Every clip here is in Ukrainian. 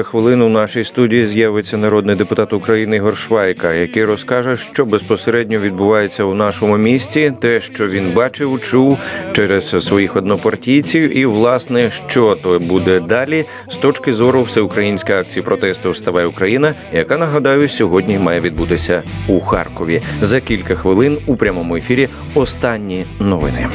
Хвилин у нашій студії з'явиться народний депутат України Ігор Швайка, який розкаже, що безпосередньо відбувається у нашому місті, те, що він бачив, чув через своїх однопартійців, і власне що то буде далі з точки зору всеукраїнської акції протесту Вставай Україна, яка нагадаю сьогодні має відбутися у Харкові. За кілька хвилин у прямому ефірі. Останні новини.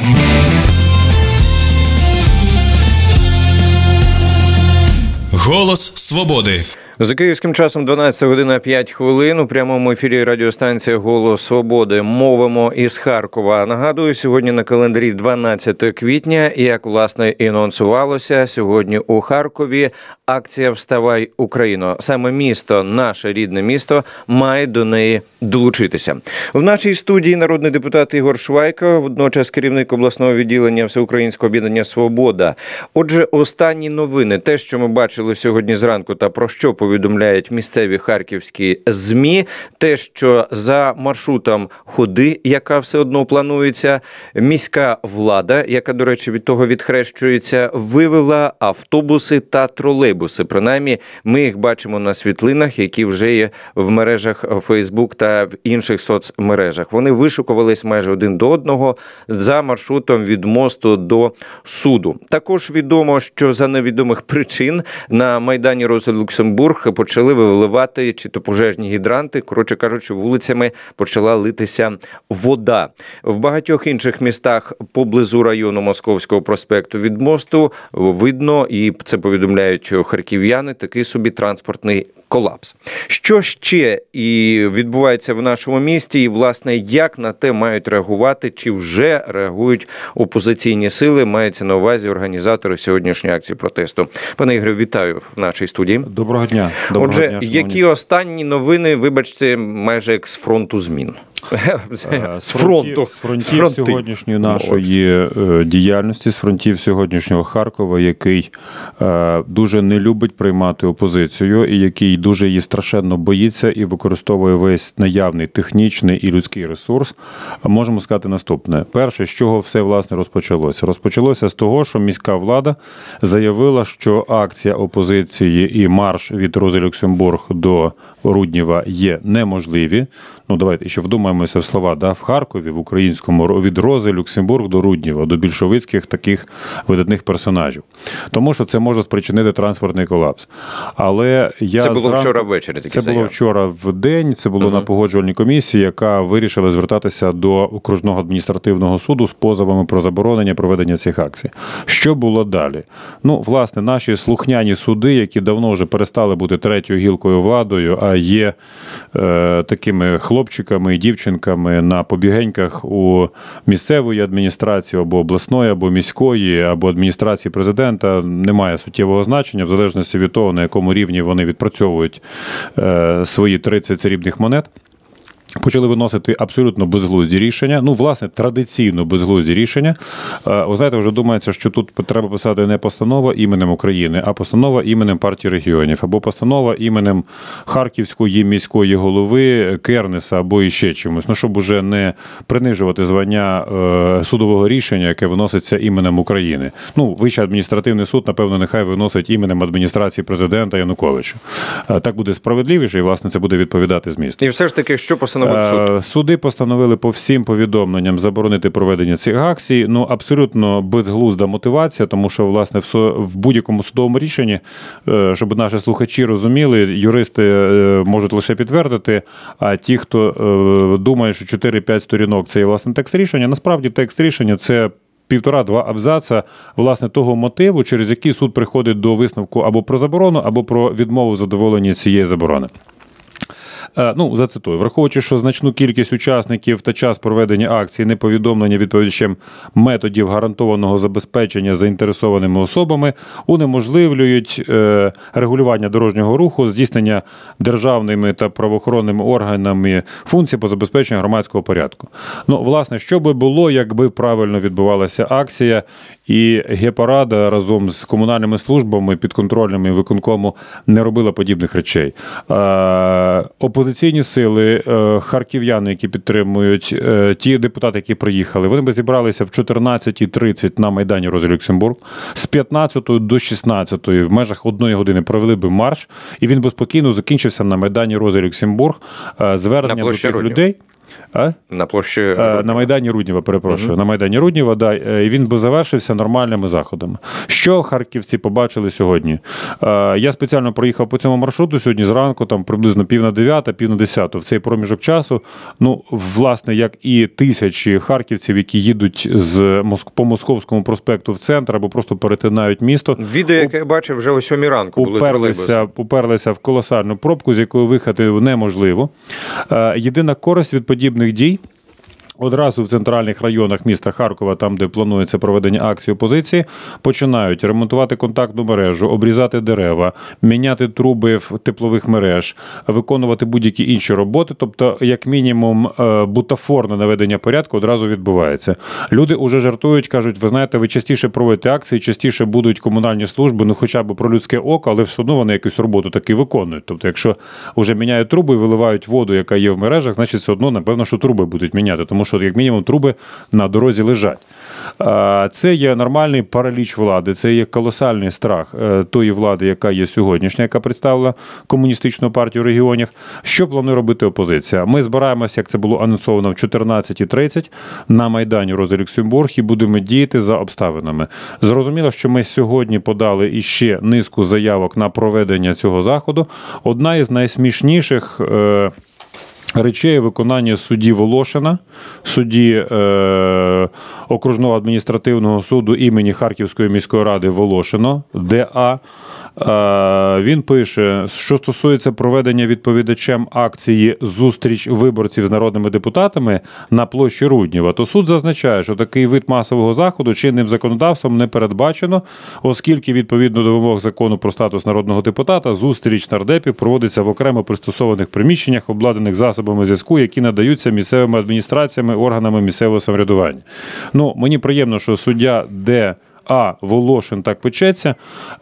Голос свободи. За київським часом 12 година 5 хвилин у прямому ефірі радіостанція Голос Свободи мовимо із Харкова. Нагадую, сьогодні на календарі 12 квітня, і як власне і анонсувалося сьогодні у Харкові. Акція Вставай Україно. Саме місто, наше рідне місто, має до неї долучитися. В нашій студії народний депутат Ігор Швайко, водночас керівник обласного відділення Всеукраїнського об'єднання Свобода. Отже, останні новини, те, що ми бачили сьогодні зранку, та про що повідомляють місцеві харківські змі, те, що за маршрутом ходи, яка все одно планується, міська влада, яка, до речі, від того відхрещується, вивела автобуси та тролейбуси. Принаймні, ми їх бачимо на світлинах, які вже є в мережах Facebook та в інших соцмережах. Вони вишукувались майже один до одного за маршрутом від мосту до суду. Також відомо, що за невідомих причин на майдані Роза Люксембург почали виливати чи то пожежні гідранти. Коротше кажучи, вулицями почала литися вода в багатьох інших містах поблизу району Московського проспекту від мосту. Видно, і це повідомляють харків'яни. Такий собі транспортний колапс. Що ще і відбувається в нашому місті, і власне як на те мають реагувати, чи вже реагують опозиційні сили? Мається на увазі організатори сьогоднішньої акції протесту. Пане Ігорю, вітаю в нашій студії. Доброго дня. Доброго Отже, дня, які останні новини, вибачте, майже як з фронту змін. З фронту. з фронтів сьогоднішньої нашої е, діяльності, з фронтів сьогоднішнього Харкова, який е, дуже не любить приймати опозицію, і який дуже її страшенно боїться і використовує весь наявний технічний і людський ресурс. Можемо сказати наступне: перше, з чого все власне розпочалося, розпочалося з того, що міська влада заявила, що акція опозиції і марш від Рози Люксембург до Рудніва є неможливі. Ну давайте ще вдумаємося в слова. Да? В Харкові, в українському від Рози Люксембург до Рудніва, до більшовицьких таких видатних персонажів. Тому що це може спричинити транспортний колапс. Але я Це було зранку- вчора ввечері. Такі Це було вчора в день. Це було на погоджувальній комісії, яка вирішила звертатися до окружного адміністративного суду з позовами про заборонення проведення цих акцій. Що було далі? Ну, власне, наші слухняні суди, які давно вже перестали бути третьою гілкою владою, а є е, такими хлопчиками і дівчинками на побігеньках у місцевої адміністрації або обласної, або міської, або адміністрації президента, немає суттєвого значення, в залежності від того, на якому рівні вони відпрацьовують е, свої 30 срібних монет. Почали виносити абсолютно безглузді рішення. Ну, власне, традиційно безглузді рішення. Е, Ви знаєте, вже думається, що тут треба писати не постанова іменем України, а постанова іменем партії регіонів, або постанова іменем Харківської міської голови Кернеса або іще чимось. Ну, щоб уже не принижувати звання е, судового рішення, яке виноситься іменем України. Ну, Вищий адміністративний суд, напевно, нехай виносить іменем адміністрації президента Януковича. Е, Так буде справедливіше, і власне це буде відповідати змісту. І все ж таки, що постановив суд? Е, Суди постановили по всім повідомленням заборонити проведення цих акцій. Ну абсолютно безглузда мотивація, тому що власне в будь-якому судовому рішенні, е, щоб наші слухачі розуміли, юристи е, можуть лише підтвердити. А ті, хто думає, що 4-5 сторінок це є власне текст рішення, насправді текст рішення це. Півтора-два абзаца власне того мотиву, через який суд приходить до висновку або про заборону, або про відмову задоволення цієї заборони. Е, Ну, зацитую, враховуючи, що значну кількість учасників та час проведення акції не повідомлення відповідачем методів гарантованого забезпечення заінтересованими особами унеможливлюють е, регулювання дорожнього руху, здійснення державними та правоохоронними органами функцій по забезпеченню громадського порядку. Ну, власне, що би було, якби правильно відбувалася акція, І гепарада разом з комунальними службами підконтрольними виконкому не робила подібних речей. Е, Опозиційні сили, е, харків'яни, які підтримують, е, ті депутати, які приїхали, вони би зібралися в 14.30 на Майдані Розі Люксембург. З 15 до 16 в межах одної години провели би марш, і він би спокійно закінчився на Майдані Розі Люксембург. Звернення до тих людей. А? На площі Е, На Майдані Рудніва, перепрошую. На Майдані Рудніва, да, е, і він би завершився нормальними заходами. Що харківці побачили сьогодні? Е, Я спеціально проїхав по цьому маршруту сьогодні зранку, там приблизно пів на дев'ята, пів на десяту. В цей проміжок часу. Ну, власне, як і тисячі харківців, які їдуть з Моск- по Московському проспекту в центр або просто перетинають місто. Відео, яке я бачив вже о сьомій ранку, були тролейбуси. Уперлися, уперлися в колосальну пробку, з якої виїхати неможливо. Єдина користь від подібних дій. Одразу в центральних районах міста Харкова, там де планується проведення акції опозиції, починають ремонтувати контактну мережу, обрізати дерева, міняти труби в теплових мереж, виконувати будь-які інші роботи. Тобто, як мінімум, е, бутафорне наведення порядку одразу відбувається. Люди вже жартують, кажуть: ви знаєте, ви частіше проводите акції, частіше будуть комунальні служби, ну хоча б про людське око, але все одно вони якусь роботу таки виконують. Тобто, якщо вже міняють труби і виливають воду, яка є в мережах, значить все одно, напевно, що труби будуть міняти, тому що, як мінімум, труби на дорозі лежать. Це є нормальний параліч влади, це є колосальний страх е, тої влади, яка є сьогоднішня, яка представила комуністичну партію регіонів. Що планує робити опозиція? Ми збираємося, як це було анонсовано в 14.30 на Майдані Роза Люксембург і будемо діяти за обставинами. Зрозуміло, що ми сьогодні подали іще низку заявок на проведення цього заходу. Одна із найсмішніших. Речей виконання судді Волошина, судді е, окружного адміністративного суду імені Харківської міської ради Волошино, ДА. Е, він пише, що стосується проведення відповідачем акції зустріч виборців з народними депутатами на площі Рудніва, то суд зазначає, що такий вид масового заходу чинним законодавством не передбачено, оскільки відповідно до вимог закону про статус народного депутата зустріч нардепів проводиться в окремо пристосованих приміщеннях, обладнаних засобами зв'язку, які надаються місцевими адміністраціями, органами місцевого самоврядування. Ну мені приємно, що суддя де. А. Волошин так печеться.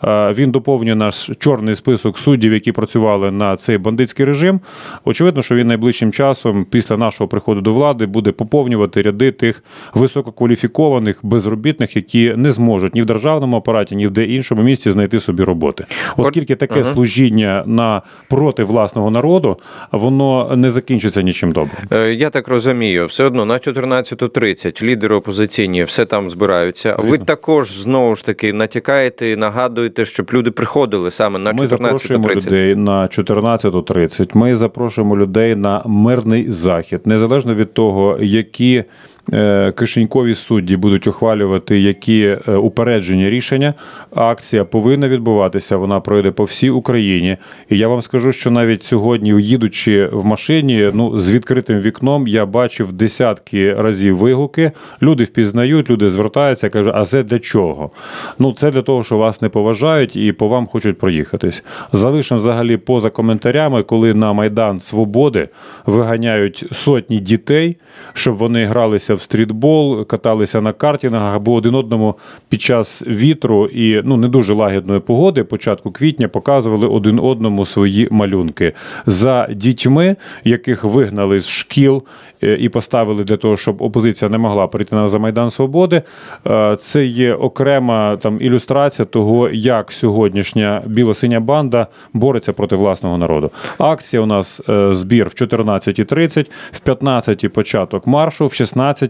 Він доповнює наш чорний список суддів, які працювали на цей бандитський режим. Очевидно, що він найближчим часом, після нашого приходу до влади, буде поповнювати ряди тих висококваліфікованих безробітних, які не зможуть ні в державному апараті, ні в де іншому місці знайти собі роботи. Оскільки таке ага. служіння на проти власного народу, воно не закінчиться нічим добрим. Е, Я так розумію, все одно на 14.30 лідери опозиційні все там збираються. Ви також знову ж таки натякаєте і нагадуєте, щоб люди приходили саме на Ми запрошуємо людей на 14.30. Ми запрошуємо людей на мирний захід, незалежно від того, які. Е, Кишенькові судді будуть ухвалювати які е, упереджені рішення. Акція повинна відбуватися. Вона пройде по всій Україні. І я вам скажу, що навіть сьогодні, їдучи в машині, ну з відкритим вікном, я бачив десятки разів вигуки. Люди впізнають, люди звертаються, кажуть, а це для чого? Ну це для того, що вас не поважають і по вам хочуть проїхатись. Залишимо взагалі поза коментарями, коли на Майдан Свободи виганяють сотні дітей, щоб вони гралися в стрітбол, каталися на картінгах або один одному під час вітру і ну не дуже лагідної погоди, початку квітня, показували один одному свої малюнки за дітьми, яких вигнали з шкіл е, і поставили для того, щоб опозиція не могла прийти на за Майдан Свободи. Е, Це є окрема там ілюстрація того, як сьогоднішня білосиня банда бореться проти власного народу. Акція у нас е, збір в 14.30, в 15 початок маршу, в 16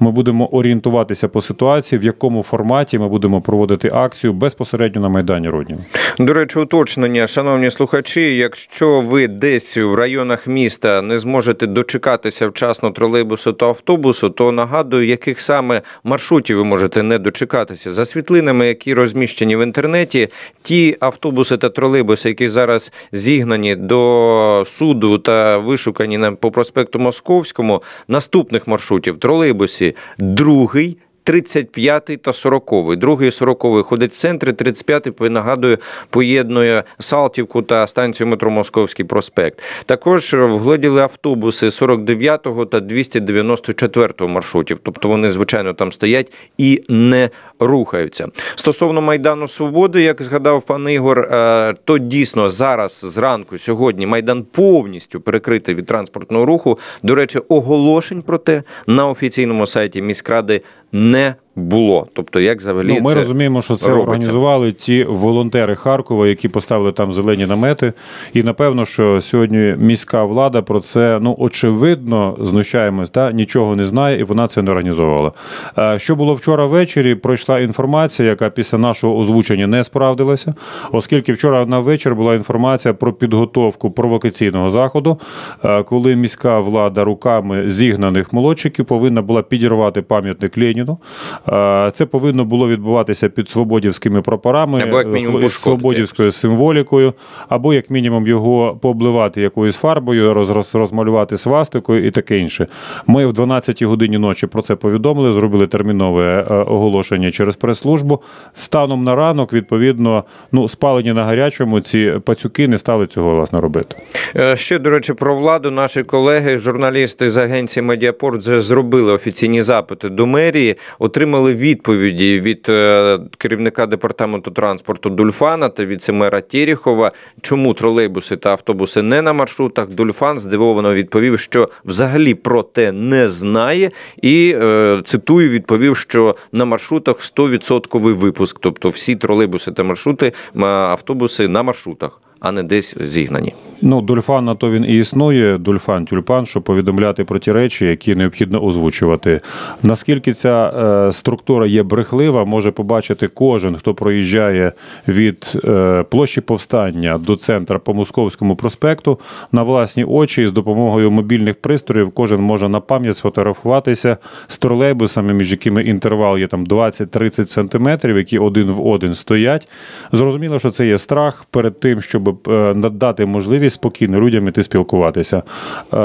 ми будемо орієнтуватися по ситуації, в якому форматі ми будемо проводити акцію безпосередньо на Майдані Руднів. До речі, уточнення, шановні слухачі. Якщо ви десь в районах міста не зможете дочекатися вчасно тролейбусу та автобусу, то нагадую, яких саме маршрутів ви можете не дочекатися. За світлинами, які розміщені в інтернеті, ті автобуси та тролейбуси, які зараз зігнані до суду та вишукані по проспекту Московському, наступних маршрутів тролейбусі другий. 35 та 40. Другий і 40 ходить в центрі, 35 нагадую, поєднує Салтівку та станцію метро Московський проспект. Також вгледіли автобуси 49 та 294 маршрутів. Тобто вони, звичайно, там стоять і не рухаються. Стосовно Майдану Свободи, як згадав пан Ігор, е, то дійсно зараз зранку, сьогодні, Майдан повністю перекритий від транспортного руху. До речі, оголошень про те на офіційному сайті міськради не не було. Тобто, як взагалі Ну, ми це розуміємо, що це робиться. організували ті волонтери Харкова, які поставили там зелені намети. І напевно, що сьогодні міська влада про це ну очевидно знущаємось, та нічого не знає, і вона це не організовувала. Е, Що було вчора ввечері? Пройшла інформація, яка після нашого озвучення не справдилася, оскільки вчора на вечір була інформація про підготовку провокаційного заходу, е, коли міська влада руками зігнаних молодчиків повинна була підірвати пам'ятник Леніну. Е, Це повинно було відбуватися під свободівськими прапорами, Або, як мінімум, пошкодити свободівською символікою, або як мінімум його пообливати якоюсь фарбою, роз, роз- розмалювати свастикою і таке інше. Ми в 12 годині ночі про це повідомили, зробили термінове е, оголошення через прес-службу. Станом на ранок, відповідно, ну спалені на гарячому, ці пацюки не стали цього власне робити. Е, Ще, до речі, про владу наші колеги, журналісти з агенції Медіапорт, вже зробили офіційні запити до мерії, отримали відповіді від е, керівника департаменту транспорту Дульфана та віцемера Тєріхова, чому тролейбуси та автобуси не на маршрутах. Дульфан здивовано відповів, що взагалі про те не знає, і е, цитую, відповів, що на маршрутах 100% випуск, тобто всі тролейбуси та маршрути, автобуси на маршрутах, а не десь зігнані. Ну, дульфан на то він і існує, дульфан тюльпан, щоб повідомляти про ті речі, які необхідно озвучувати. Наскільки ця е, структура є брехлива, може побачити кожен, хто проїжджає від е, площі повстання до центра по Московському проспекту на власні очі і з допомогою мобільних пристроїв. Кожен може на пам'ять сфотографуватися з тролейбусами, між якими інтервал є там 20-30 сантиметрів, які один в один стоять. Зрозуміло, що це є страх перед тим, щоб е, надати можливість спокійно людям іти спілкуватися. Е,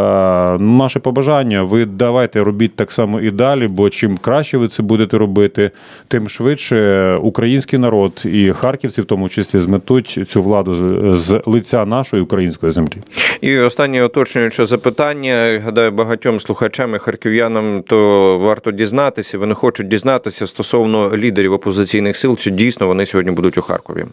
Наше побажання, ви давайте робіть так само і далі, бо чим краще ви це будете робити, тим швидше український народ і харківці, в тому числі, зметуть цю владу з, з лиця нашої української землі. І останнє уточнююче запитання. Гадаю, багатьом слухачам і харків'янам то варто дізнатися. Вони хочуть дізнатися стосовно лідерів опозиційних сил, чи дійсно вони сьогодні будуть у Харкові.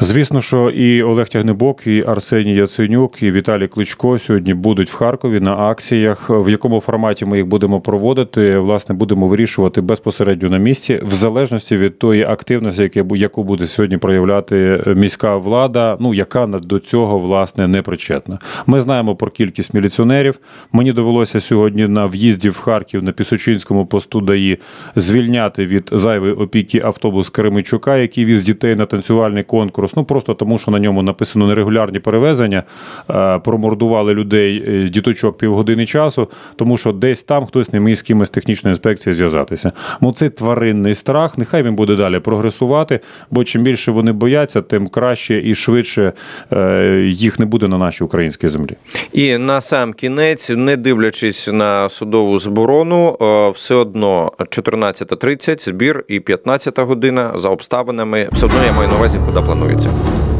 Звісно, що і Олег Тягнебок, і Арсеній Яценюк, і Віталій Кличко сьогодні будуть в Харкові на акціях. В якому форматі ми їх будемо проводити, власне, будемо вирішувати безпосередньо на місці, в залежності від тої активності, яку буде сьогодні проявляти міська влада, ну яка до цього власне не причетна. Ми знаємо про кількість міліціонерів. Мені довелося сьогодні на в'їзді в Харків на Пісочинському посту ДАІ звільняти від зайвої опіки автобус Кременчука, який віз дітей на танцювальний конкурс. Ну просто тому, що на ньому написано нерегулярні перевезення, е, промордували людей е, діточок півгодини часу, тому що десь там хтось не міг з кимось технічної інспекції зв'язатися. Ну цей тваринний страх, нехай він буде далі прогресувати, бо чим більше вони бояться, тим краще і швидше е, їх не буде на нашій українській землі. І на сам кінець, не дивлячись на судову заборону, е, все одно 14.30 збір і 15 година за обставинами. Все одно я маю на увазі, куди планується.